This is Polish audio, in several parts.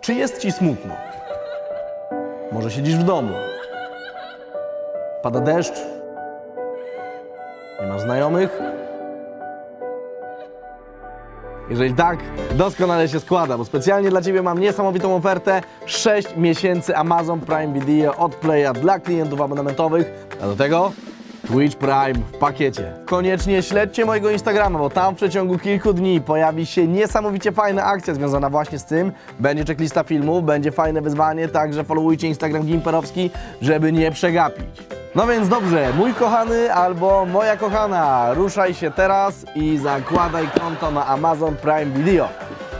Czy jest ci smutno? Może siedzisz w domu? Pada deszcz? Nie masz znajomych? Jeżeli tak, doskonale się składa, bo specjalnie dla Ciebie mam niesamowitą ofertę 6 miesięcy Amazon Prime Video od Playa dla klientów abonamentowych, a do tego Twitch Prime w pakiecie. Koniecznie śledźcie mojego Instagrama, bo tam w przeciągu kilku dni pojawi się niesamowicie fajna akcja związana właśnie z tym. Będzie checklista filmów, będzie fajne wyzwanie, także followujcie Instagram Gimperowski, żeby nie przegapić. No więc dobrze, mój kochany albo moja kochana, ruszaj się teraz i zakładaj konto na Amazon Prime Video.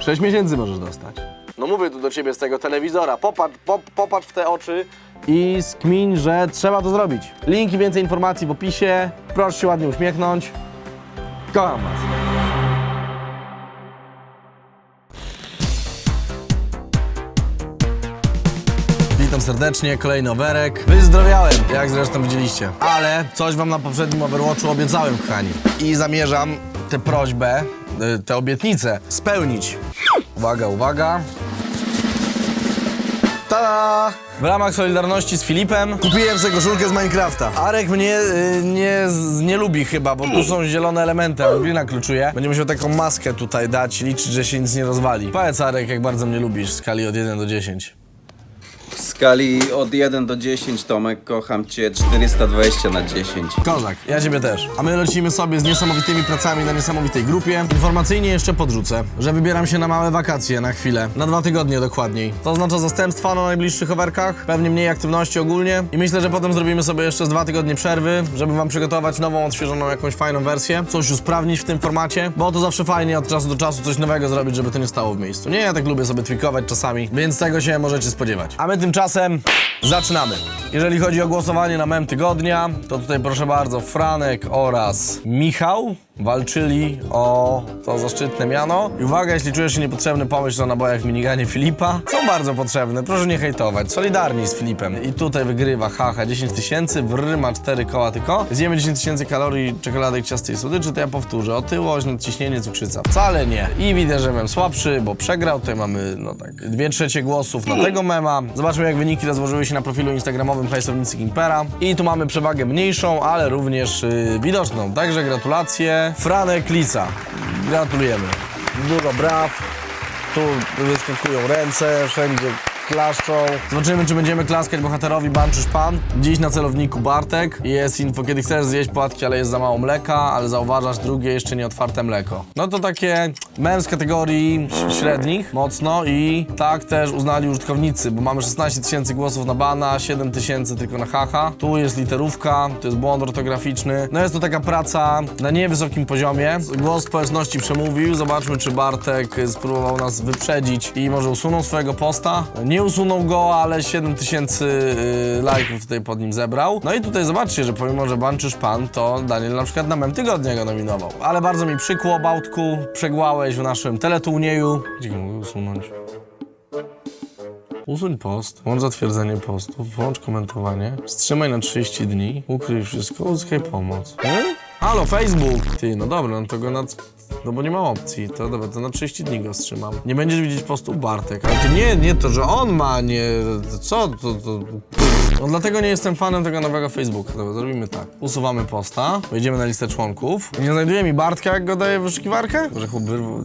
6 miesięcy możesz dostać. No mówię tu do ciebie z tego telewizora, popatrz, pop, popatrz w te oczy i skmin, że trzeba to zrobić. Link i więcej informacji w opisie. Proszę się ładnie uśmiechnąć. Kocham was. Witam serdecznie, kolejny overek. Wyzdrowiałem, jak zresztą widzieliście. Ale coś wam na poprzednim Overwatchu obiecałem, kochani. I zamierzam tę prośbę, y, tę obietnicę spełnić. Uwaga, uwaga. Tada! W ramach Solidarności z Filipem kupiłem sobie koszulkę z Minecrafta. Arek mnie y, nie, z- nie lubi chyba, bo tu są zielone elementy, a Glina kluczuje. Będzie musiał taką maskę tutaj dać, liczyć, że się nic nie rozwali. Powiedz Arek, jak bardzo mnie lubisz w skali od 1 do 10. W skali od 1 do 10, Tomek, kocham cię 420 na 10. Kozak, ja ciebie też. A my lecimy sobie z niesamowitymi pracami na niesamowitej grupie. Informacyjnie jeszcze podrzucę, że wybieram się na małe wakacje na chwilę. Na dwa tygodnie dokładniej. To oznacza zastępstwa na najbliższych overkach, pewnie mniej aktywności ogólnie i myślę, że potem zrobimy sobie jeszcze z dwa tygodnie przerwy, żeby wam przygotować nową, odświeżoną jakąś fajną wersję, coś usprawnić w tym formacie, bo to zawsze fajnie od czasu do czasu coś nowego zrobić, żeby to nie stało w miejscu. Nie, ja tak lubię sobie tweakować czasami, więc tego się możecie spodziewać. A my tymczasem zaczynamy. Jeżeli chodzi o głosowanie na mem tygodnia, to tutaj proszę bardzo, Franek oraz Michał walczyli o to zaszczytne miano. I uwaga, jeśli czujesz się niepotrzebny pomyśl o nabojach w miniganie Filipa. Są bardzo potrzebne, proszę nie hejtować. Solidarni z Filipem. I tutaj wygrywa haha 10 tysięcy, wry ma 4 koła tylko. Zjemy 10 tysięcy kalorii czekoladek, ciasta i słodyczy, to ja powtórzę. Otyłość, nadciśnienie, cukrzyca. Wcale nie. I widzę, że mem słabszy, bo przegrał. Tutaj mamy, no tak, dwie trzecie głosów na tego mema. Zobaczmy, jak wyniki rozłożyły się na profilu instagramowym hajsownicy Gimpera. I tu mamy przewagę mniejszą, ale również yy, widoczną. Także gratulacje. Franek Lisa. Gratulujemy. Dużo braw. Tu wyskakują ręce, wszędzie klaszczą. Zobaczymy, czy będziemy klaskać bohaterowi Ban czy Szpan. Dziś na celowniku Bartek. Jest info, kiedy chcesz zjeść płatki, ale jest za mało mleka, ale zauważasz drugie jeszcze nieotwarte mleko. No to takie mem z kategorii średnich, mocno i tak też uznali użytkownicy, bo mamy 16 tysięcy głosów na Bana, 7 tysięcy tylko na Haha. Tu jest literówka, tu jest błąd ortograficzny. No jest to taka praca na niewysokim poziomie. Głos społeczności przemówił. Zobaczmy, czy Bartek spróbował nas wyprzedzić i może usunął swojego posta. Nie usunął go, ale 7 tysięcy yy, lajków tutaj pod nim zebrał. No i tutaj zobaczcie, że pomimo, że ban czy szpan, to Daniel na przykład na mem tygodnia go nominował. Ale bardzo mi przykło, Bałtku, przegłałeś w naszym teleturnieju. Gdzie mogę usunąć? Usuń post, włącz zatwierdzenie postu, włącz komentowanie, wstrzymaj na 30 dni, ukryj wszystko, uzyskaj pomoc. Hmm? Halo, Facebook! Ty, no dobra, no to go na... No bo nie ma opcji, to dobra, to na 30 dni go wstrzymam. Nie będziesz widzieć postu Bartek, ale to nie, nie to, że on ma, nie... Co? To, to... No dlatego nie jestem fanem tego nowego Facebooka. Dobra, zrobimy tak. Usuwamy posta, wejdziemy na listę członków. Nie znajduje mi Bartka, jak go daję w wyszukiwarkę? Że chłop wyrw-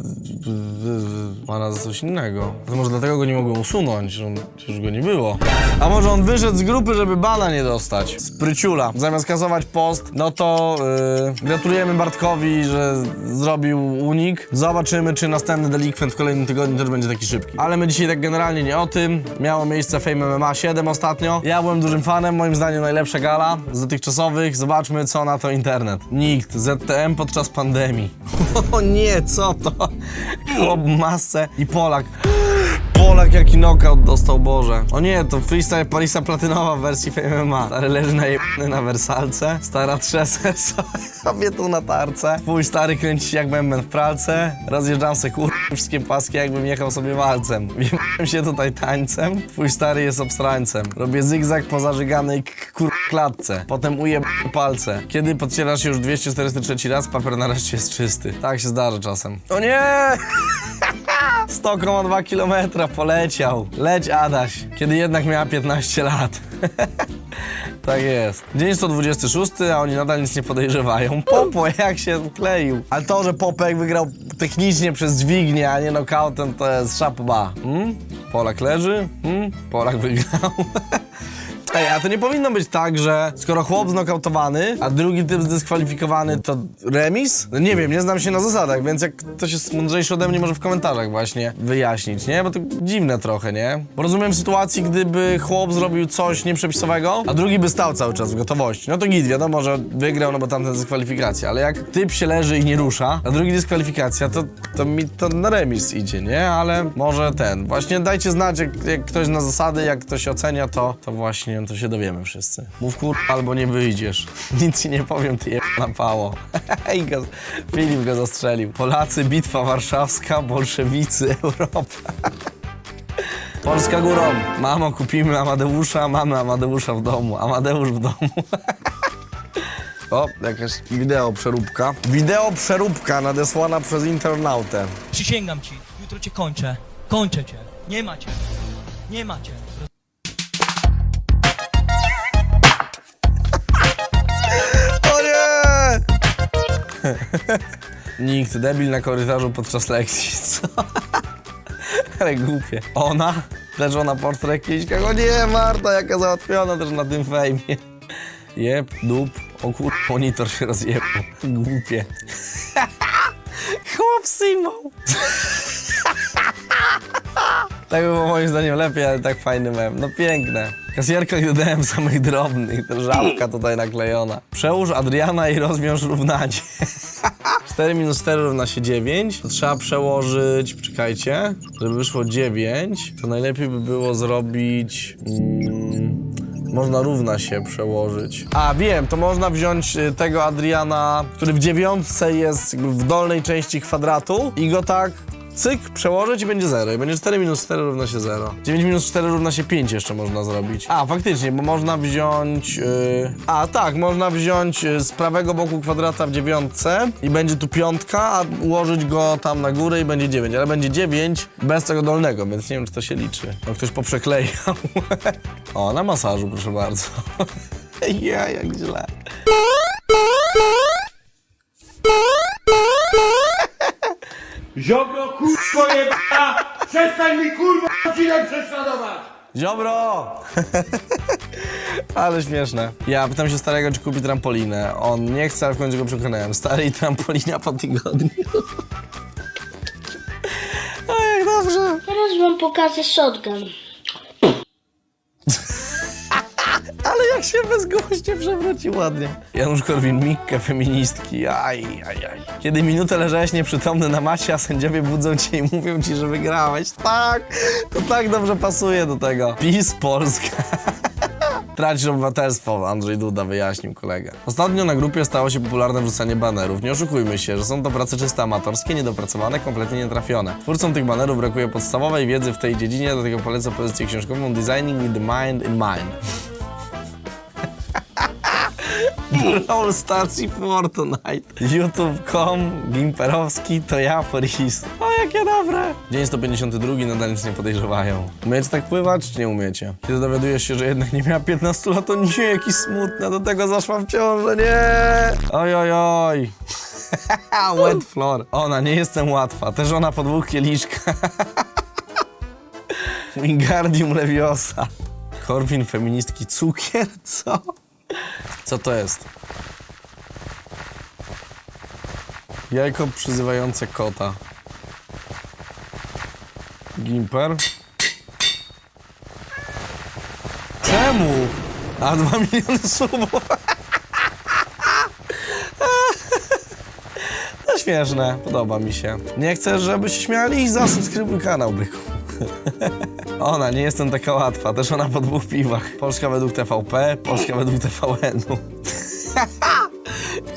ma na coś innego. To może dlatego go nie mogłem usunąć, że on, już go nie było. A może on wyszedł z grupy, żeby bana nie dostać? Spryciula. Zamiast kasować post, no to yy, gratulujemy Bartkowi, że zrobił unik. Zobaczymy, czy następny delikwent w kolejnym tygodniu też będzie taki szybki. Ale my dzisiaj tak generalnie nie o tym. Miało miejsce Fame MMA 7 ostatnio. Ja byłem dużym fanem, moim zdaniem najlepsza gala z dotychczasowych. Zobaczmy, co na to internet. Nikt, ZTM podczas pandemii. O nie, co to? Chłop masę i Polak. Polak jaki knockout dostał, Boże. O nie, to freestyle Parisa Platynowa w wersji Fame MMA. Stary leży najebany na wersalce, stara trzese sobie tu na tarce. Twój stary kręci się jak bęben w pralce. Rozjeżdżam se kur... wszystkie paski jakbym jechał sobie walcem. Wiem się tutaj tańcem. Twój stary jest obstrańcem. Robię zygzak po zażyganej kur... klatce. Potem ujeb palce. Kiedy podcierasz już 243 raz, papier nareszcie jest czysty. Tak się zdarza czasem. O nie! 100,2 km poleciał. Leć Adaś, kiedy jednak miała 15 lat. tak jest. Dzień 126, a oni nadal nic nie podejrzewają. Popo jak się kleił. Ale to, że Popek wygrał technicznie przez dźwignię, a nie knockoutem, to jest szapba. Hmm? Polak leży? Hmm? Polak wygrał. Ej, a to nie powinno być tak, że skoro chłop znokautowany, a drugi typ zdyskwalifikowany, to remis? No nie wiem, nie znam się na zasadach, więc jak ktoś jest mądrzejszy ode mnie, może w komentarzach właśnie wyjaśnić, nie? Bo to dziwne trochę, nie? Bo rozumiem sytuacji, gdyby chłop zrobił coś nieprzepisowego, a drugi by stał cały czas w gotowości. No to git, wiadomo, że wygrał, no bo tamten dyskwalifikacja, ale jak typ się leży i nie rusza, a drugi dyskwalifikacja, to, to mi to na remis idzie, nie? Ale może ten. Właśnie dajcie znać, jak, jak ktoś na zasady, jak ktoś ocenia, to, to właśnie to się dowiemy wszyscy. Mów kur... albo nie wyjdziesz. Nic ci nie powiem, ty je na pało. I go, Filip go zastrzelił. Polacy, bitwa warszawska, bolszewicy, Europa. Polska górą. Mamo, kupimy Amadeusza, mamy Amadeusza w domu. Amadeusz w domu. O, jakaś wideo przeróbka. Wideo przeróbka nadesłana przez internautę. Przysięgam ci, jutro cię kończę. Kończę cię. Nie ma cię. Nie ma Nikt, debil na korytarzu podczas lekcji, co? Ale głupie. Ona? Leżą na portret Kiśka. O nie, Marta, jaka załatwiona też na tym fejmie. Jeb, dup. O kur... monitor się rozjebał. Głupie. Chłop Simą. Tak by było moim zdaniem lepiej, ale tak fajny mem. No piękne. Kasjerka nie dodałem samych drobnych, ta żabka tutaj naklejona. Przełóż Adriana i rozwiąż równanie. 4 minus 4 równa się 9. To trzeba przełożyć, czekajcie, żeby wyszło 9, to najlepiej by było zrobić... Mm, można równa się przełożyć. A, wiem, to można wziąć y, tego Adriana, który w dziewiątce jest w dolnej części kwadratu i go tak cyk, przełożyć i będzie 0. I będzie 4 minus 4 równa się 0. 9 minus 4 równa się 5 jeszcze można zrobić. A, faktycznie, bo można wziąć... Yy... A, tak, można wziąć yy, z prawego boku kwadrata w dziewiątce i będzie tu piątka, a ułożyć go tam na górę i będzie 9. Ale będzie 9 bez tego dolnego, więc nie wiem, czy to się liczy. No, ktoś poprzeklejał. o, na masażu, proszę bardzo. ja, jak źle. Ziobro kurwo jebana! Przestań mi kurwa godzinę prześladować! Ziobro! ale śmieszne. Ja pytam się starego, czy kupi trampolinę. On nie chce, ale w końcu go przekonałem. Stary i trampolina po tygodniu. O, jak dobrze. Teraz wam pokażę shotgun. Ale jak się bezgłośnie przewrócił ładnie. Janusz Korwin-Mikke, feministki. Aj, aj, aj. Kiedy minutę leżałeś nieprzytomny na macie, a sędziowie budzą cię i mówią ci, że wygrałeś. Tak, to tak dobrze pasuje do tego. PiS Polska. Tracisz obywatelstwo, Andrzej Duda wyjaśnił kolega. Ostatnio na grupie stało się popularne wrzucanie banerów. Nie oszukujmy się, że są to prace czysto amatorskie, niedopracowane, kompletnie nietrafione. Twórcom tych banerów brakuje podstawowej wiedzy w tej dziedzinie, dlatego polecę pozycję książkową Designing with the Mind in Mind. Brawl Stars i Fortnite. YouTube.com, Gimperowski, to ja, Poris. O, jakie dobre. Dzień 152, nadal nic nie podejrzewają. Umiecie tak pływać, czy nie umiecie? Kiedy dowiadujesz się, że jednak nie miała 15 lat, to nie, jakiś smutny, a do tego zaszła w ciążę, nie! Oj, oj, oj. Wet floor. Ona, nie jestem łatwa. Też ona po dwóch kieliszkach. Wingardium Leviosa. Korwin, feministki, cukier, co? Co to jest? Jajko przyzywające kota. Gimper. Czemu? A 2 miliony subów. To śmieszne, podoba mi się. Nie chcesz, żeby się śmiali? Zasubskrybuj kanał, byku. Ona, nie jestem taka łatwa, też ona po dwóch piwach. Polska według TVP, Polska według TVN-u.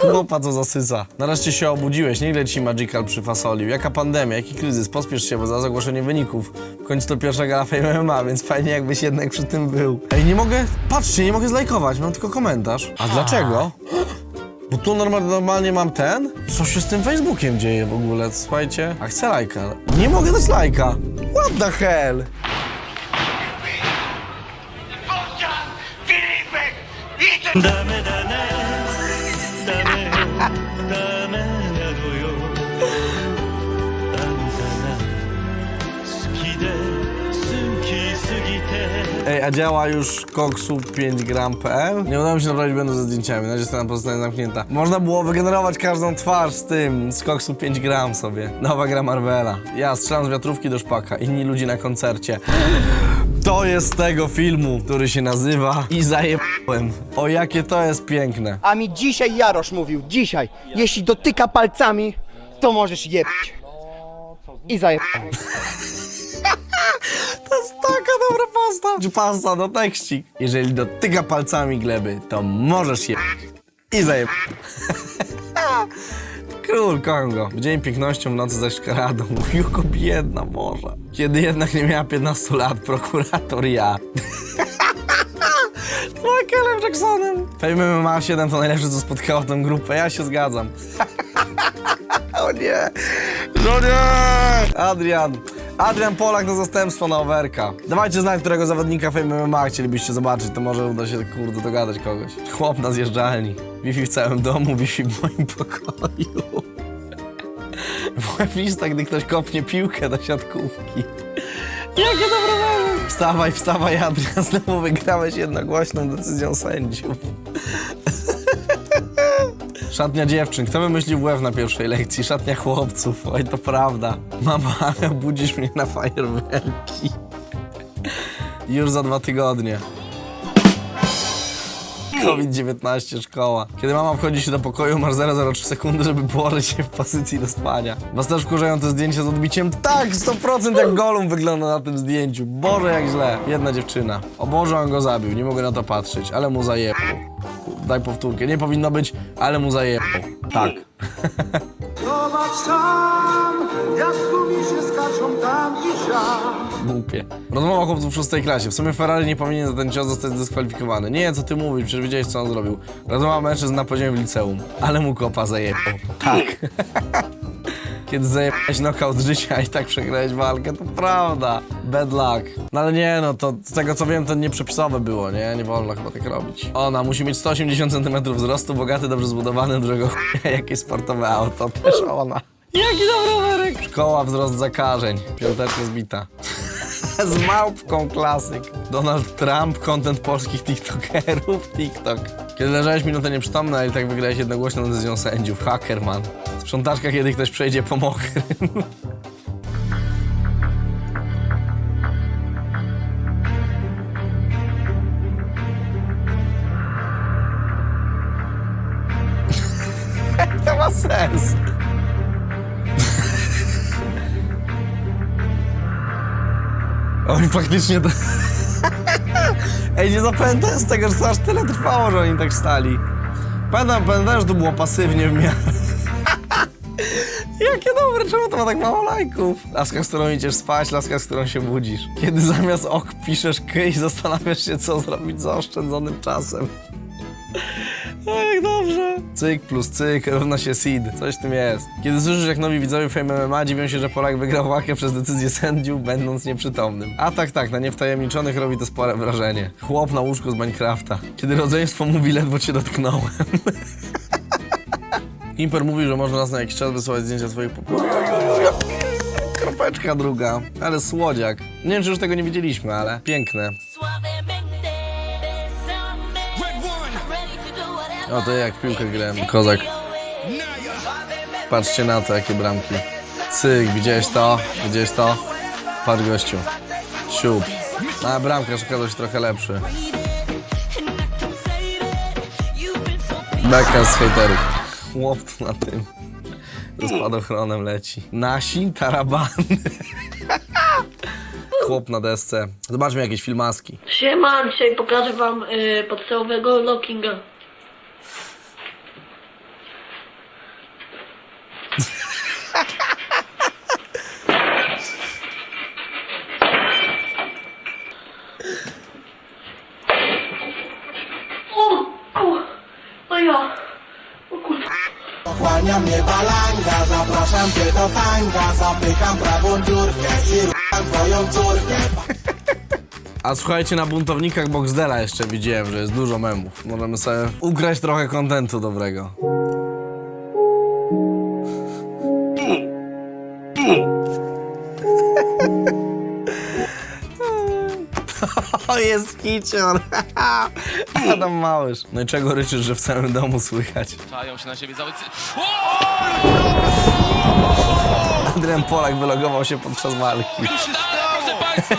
Chłopa co zasysa. Nareszcie się obudziłeś, nieźle ci Magical przyfasolił. Jaka pandemia, jaki kryzys, pospiesz się, bo za ogłoszenie wyników. W końcu to pierwsza gala Fame MMA, więc fajnie jakbyś jednak przy tym był. Ej, nie mogę, patrzcie, nie mogę zlajkować, mam tylko komentarz. A dlaczego? Bo tu normal, normalnie mam ten? Co się z tym Facebookiem dzieje w ogóle? Słuchajcie. A chcę lajka. Nie mogę dać lajka. What the hell? ダメだねダメよダメなのよあんたが好きで好きすぎて Ej, a działa już koksu 5 gram.pl? Nie udało mi się naprawić będą ze zdjęciami, na razie strona pozostaje zamknięta. Można było wygenerować każdą twarz z tym, z koksu 5 gram sobie. Nowa gra Marvela. Ja strzelam z wiatrówki do szpaka, inni ludzie na koncercie. To jest tego filmu, który się nazywa I zajebałem. O jakie to jest piękne. A mi dzisiaj Jarosz mówił, dzisiaj, jeśli dotyka palcami, to możesz jeść. I zajebałem. To jest taka dobra pasta. Czy pasta, no tekścik. Jeżeli dotyka palcami gleby, to możesz je... I zajeb... Król Kongo. W dzień pięknością, w nocy zaś szkaradą. Juko biedna morza. Kiedy jednak nie miała 15 lat, prokurator ja. Z Michaelem Jacksonem. Fame MMA 7 to najlepsze, co spotkało tę grupę. Ja się zgadzam. o nie! No nie! Adrian. Adrian Polak na zastępstwo na overka. Dawajcie znać, którego zawodnika Fame MMA chcielibyście zobaczyć, to może uda się, kurde, dogadać kogoś. Chłop na zjeżdżalni. Wi-Fi w całym domu, Wi-Fi w moim pokoju. Łewista, gdy ktoś kopnie piłkę do siatkówki. Jakie dobre. Wstawaj, wstawaj, Adrian, znowu wygrałeś jednogłośną decyzją sędziów. Szatnia dziewczyn. Kto wymyślił WF na pierwszej lekcji? Szatnia chłopców. Oj, to prawda. Mama, ale budzisz mnie na fajerwerki. Już za dwa tygodnie. COVID-19 szkoła. Kiedy mama wchodzi się do pokoju, masz 0,03 sekundy, żeby położyć się w pozycji do spania. Was też wkurzają te zdjęcia z odbiciem? Tak, 100% jak Golum wygląda na tym zdjęciu. Boże, jak źle. Jedna dziewczyna. O Boże, on go zabił. Nie mogę na to patrzeć, ale mu zajebał. Daj powtórkę. Nie powinno być, ale mu zajebał. Tak. Zobacz tam, jak się skaczą tam i siam. Głupie. Rozmowa chłopców w szóstej klasie. W sumie Ferrari nie powinien za ten cios zostać zdyskwalifikowany. Nie, co ty mówisz, przecież wiedziałeś, co on zrobił. Rozmowa mężczyzn na poziomie w liceum. Ale mu kopa zajebał. Tak. Kiedy zajebałeś knockout życia i tak przegrałeś walkę, to prawda. Bad luck. No ale nie, no to z tego co wiem, to nieprzepisowe było, nie? Nie wolno chyba tak robić. Ona musi mieć 180 cm wzrostu, bogaty, dobrze zbudowany, dużego chuja, jakieś sportowe auto. Też ona. Jaki dobry rowerek. Szkoła, wzrost zakażeń. Piąteczka zbita. Z małpką klasyk. Donald Trump, content polskich tiktokerów, TikTok. Kiedy leżałeś minutę nieprzytomna i tak wygrałeś jednogłośną decyzją sędziów. Hackerman. Sprzątaczka, kiedy ktoś przejdzie po mokrym. to ma sens. Oj, faktycznie to... Ej, nie zapamiętałem z tego, że to aż tyle trwało, że oni tak stali. Pamiętam, pamiętam, że to było pasywnie w miarę. Ma tak mało lajków? Laska, z którą idziesz spać, laska, z którą się budzisz. Kiedy zamiast ok piszesz k i zastanawiasz się, co zrobić z zaoszczędzonym czasem. O, jak dobrze. Cyk plus cyk równa się seed. Coś w tym jest. Kiedy słyszysz, jak nowi widzowie Fame MMA dziwią się, że Polak wygrał walkę przez decyzję sędziów, będąc nieprzytomnym. A tak, tak, na niewtajemniczonych robi to spore wrażenie. Chłop na łóżku z Minecrafta. Kiedy rodzeństwo mówi, ledwo cię dotknąłem. Imper mówi, że można raz na jakiś czas wysyłać zdjęcia swoich pokoi. Kropeczka druga, ale słodziak. Nie wiem, czy już tego nie widzieliśmy, ale piękne. O, to jak w piłkę grałem. Kozak. Patrzcie na to, jakie bramki. Cyk, widziałeś to? Widziałeś to? Patrz gościu. Siup. A bramkarz okazał się trochę lepszy. Beka z hejterów. Chłop na tym. Z spadochronem leci. Nasi tarabany. Chłop na desce. Zobaczmy jakieś filmaski. Siema, dzisiaj pokażę wam y, podstawowego lockinga. O, o, o ja, o Spełnia mnie balanga Zapraszam cię do tanga Zapycham prawą dziurkę I rucham twoją córkę A słuchajcie, na buntownikach Boxdela jeszcze widziałem, że jest dużo memów. Możemy sobie ukraść trochę kontentu dobrego. Kicior! Adam Małysz. No i czego ryczysz, że w całym domu słychać? Czają się na siebie. Adrian Polak wylogował się podczas walki.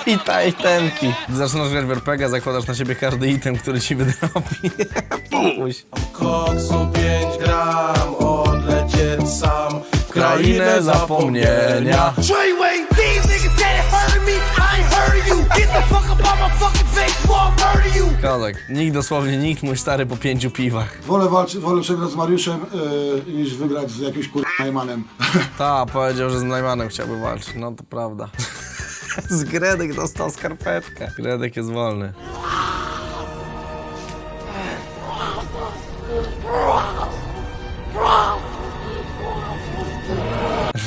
I ta itemki. Zaczynasz grać w RPG, zakładasz na siebie każdy item, który ci wydrobi. Popuść. Koksu 5 gram Odlecieć sam w Krainę zapomnienia. Treyway, these niggas I ain't heard you Get the fuck up on my fucking face before I murder you Kozak. Nikt, dosłownie nikt, mój stary po pięciu piwach. Wolę walczyć, wolę przegrać z Mariuszem yy, niż wygrać z jakimś kur... Najmanem. Ta, powiedział, że z Najmanem chciałby walczyć. No to prawda. z Gredek dostał skarpetkę. Gredek jest wolny.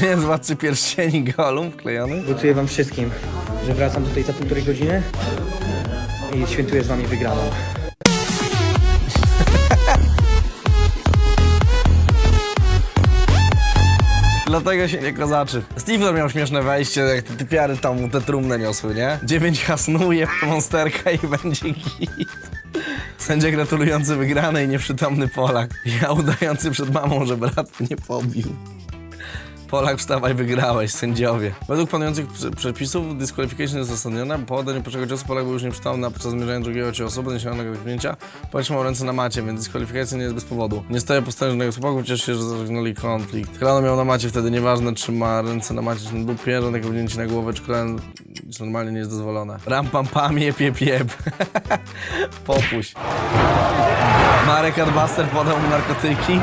Więc władcy pierścieni golum wklejony. Obiecuję wam wszystkim, że wracam tutaj za półtorej godziny i świętuję z wami wygraną. Dlatego się nie kozaczy. Steve miał śmieszne wejście, jak te typiary tam te trumnę niosły, nie? Dziewięć hasnuje monsterka i będzie git. Sędzia gratulujący wygranej, nieprzytomny Polak. Ja udający przed mamą, że brat mnie pobił. Polak, wstawaj, wygrałeś, sędziowie. Według panujących prze- przepisów dyskwalifikacja jest uzasadniona. Po oddaniu pierwszego ciosu Polak był już nieprzytomny, a podczas zmierzenia drugiego ciosu, doniesionego dotknięcia, Polak trzymał ręce na macie, więc dyskwalifikacja nie jest bez powodu. Nie staje po stronie cieszę się, że zażegnali konflikt. Kolano miał na macie wtedy, nieważne czy ma ręce na macie czy na dupie, wzięcia na głowę czy kolano normalnie nie jest dozwolone. Ram pam pam, jep jep jep. Popuść. Marek Adbuster podał mu narkotyki.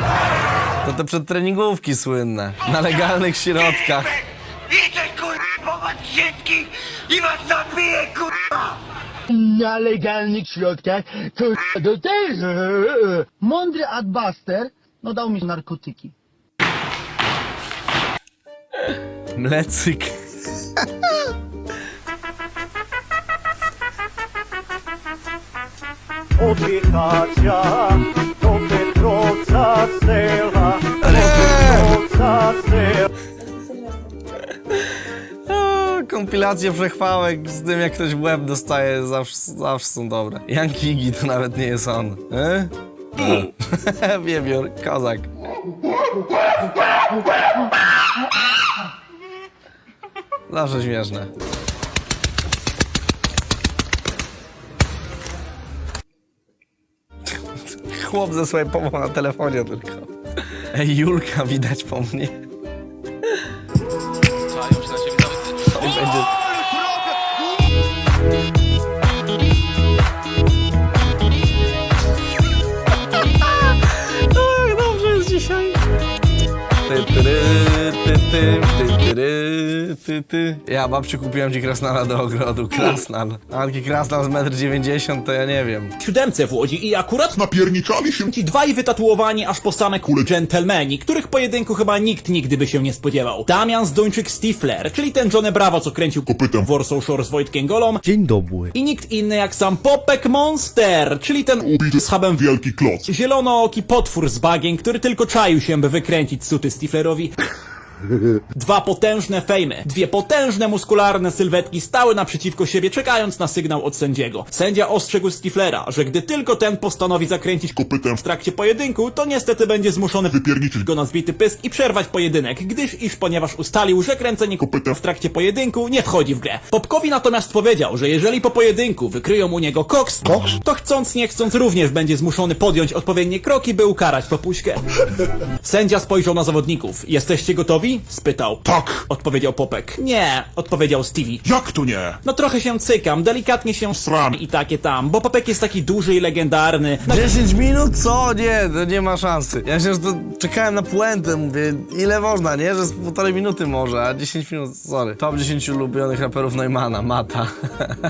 To te przedtreningówki słynne. Na legalnych środkach. Idę kurwa po dziecki i was zabiję kurwa Na legalnych środkach to do tego. Mądry Adbuster no dał mi narkotyki. Mlecyk. Oddychacia Petroca sela O, Kompilacje przechwałek z tym, jak ktoś w łeb dostaje, zawsze, zawsze są dobre. Jan Kigi to nawet nie jest on. E? Wiewiór, kozak. Zawsze śmieszne. Chłop ze swoją pomą na telefonie tylko. Ej, Julka widać po mnie. Cały... Będzie... Tak, dobrze jest dzisiaj. Ty, tyry, ty, ty, ty, tyry, ty, ty. Ja babciu kupiłem ci krasnala do ogrodu, krasnal. A taki krasnal z 1,90 m to ja nie wiem. siódemce w Łodzi i akurat napierniczali się ci dwaj wytatuowani aż po same kule dżentelmeni, których pojedynku chyba nikt nigdy by się nie spodziewał. Damian Zdończyk Stifler, czyli ten Johnny Bravo, co kręcił kopytem w Warsaw Shore z Wojtkiem Golą. Dzień dobry. I nikt inny jak sam Popek Monster, czyli ten ubity z hubem wielki kloc. Zielonooki potwór z bagien, który tylko czaił się, by wykręcić suty Stiflerowi. Dwa potężne fejmy, dwie potężne muskularne sylwetki stały naprzeciwko siebie, czekając na sygnał od sędziego. Sędzia ostrzegł Stiflera, że gdy tylko ten postanowi zakręcić kopytem w trakcie pojedynku, to niestety będzie zmuszony wypierniczyć go na zbity pysk i przerwać pojedynek, gdyż iż ponieważ ustalił, że kręcenie kopytem w trakcie pojedynku nie wchodzi w grę. Popkowi natomiast powiedział, że jeżeli po pojedynku wykryją u niego koks, to chcąc nie chcąc również będzie zmuszony podjąć odpowiednie kroki, by ukarać popuśkę. Sędzia spojrzał na zawodników. Jesteście gotowi? Spytał. Tak. Odpowiedział Popek. Nie, odpowiedział Stevie. Jak to nie? No trochę się cykam, delikatnie się sram i takie tam, bo Popek jest taki duży i legendarny. No, 10 minut? Co? Nie, to nie ma szansy. Ja myślę, że to czekałem na puentę, mówię, ile można, nie? Że z półtorej minuty może, a 10 minut, sorry. Top 10 ulubionych raperów Neumana, Mata.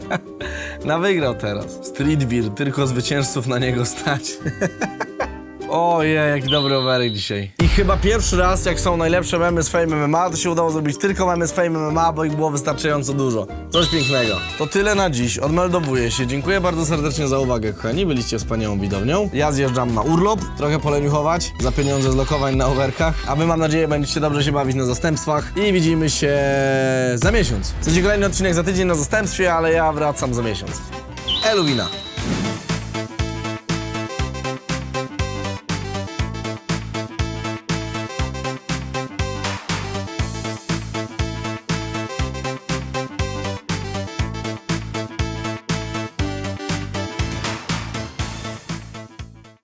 na wygrał teraz. Street Beer, tylko zwycięzców na niego stać. Ojej, jaki dobry overek dzisiaj. I chyba pierwszy raz, jak są najlepsze memy z Fame MMA, to się udało zrobić tylko memy z Fame MMA, bo ich było wystarczająco dużo. Coś pięknego. To tyle na dziś. Odmeldowuję się. Dziękuję bardzo serdecznie za uwagę, kochani. Byliście wspaniałą widownią. Ja zjeżdżam na urlop, trochę poleniuchować za pieniądze z lokowań na overkach, a wy mam nadzieję będziecie dobrze się bawić na zastępstwach i widzimy się za miesiąc. Chcecie kolejny odcinek za tydzień na zastępstwie, ale ja wracam za miesiąc. Eluwina.